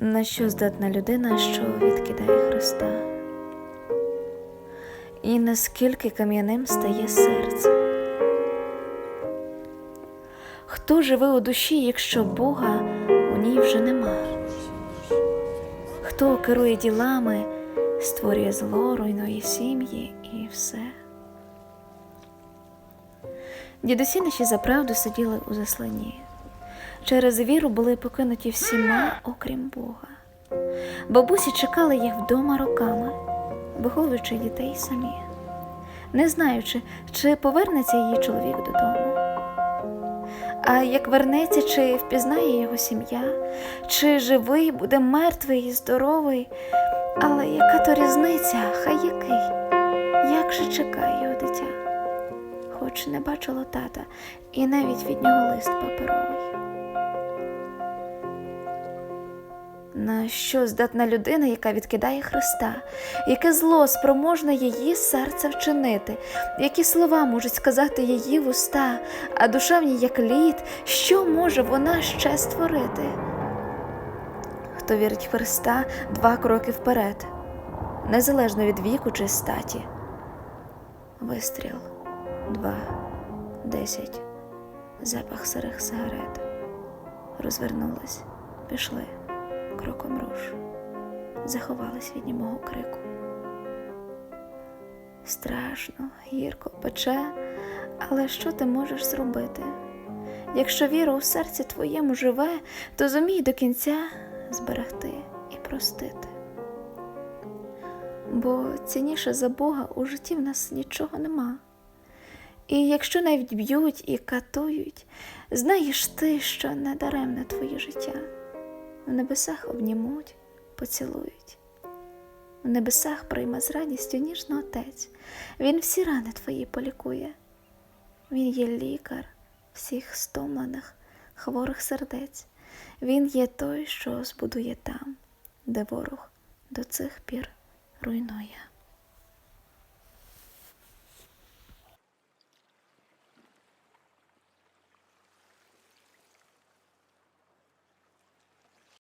На що здатна людина, що відкидає Христа? І наскільки кам'яним стає серце? Хто живе у душі, якщо Бога у ній вже нема? Хто керує ділами, створює зло, руйнує сім'ї і все? Дідусі наші за правду сиділи у засланні. Через віру були покинуті всіма, окрім Бога. Бабусі чекали їх вдома роками, виховуючи дітей самі, не знаючи, чи повернеться її чоловік додому. А як вернеться, чи впізнає його сім'я, чи живий, буде мертвий і здоровий, але яка то різниця, хай який, як же чекає його дитя, хоч не бачило тата, і навіть від нього лист паперовий. На що здатна людина, яка відкидає Христа, яке зло спроможне її серце вчинити, які слова можуть сказати її вуста, а душа як лід, що може вона ще створити? Хто вірить в Христа два кроки вперед, незалежно від віку чи статі. Вистріл, два, десять, запах сирих сигарет. Розвернулись, пішли кроком руш, заховались від німого крику. Страшно, гірко пече, але що ти можеш зробити? Якщо віра у серці твоєму живе, то зумій до кінця зберегти і простити. Бо цінніше за Бога у житті в нас нічого нема. І якщо навіть б'ють і катують, знаєш ти, що не даремне твоє життя. В небесах обнімуть, поцілують. В небесах прийме з радістю ніжно отець. Він всі рани твої полікує. Він є лікар всіх стомлених, хворих сердець. Він є той, що збудує там, де ворог до цих пір руйнує.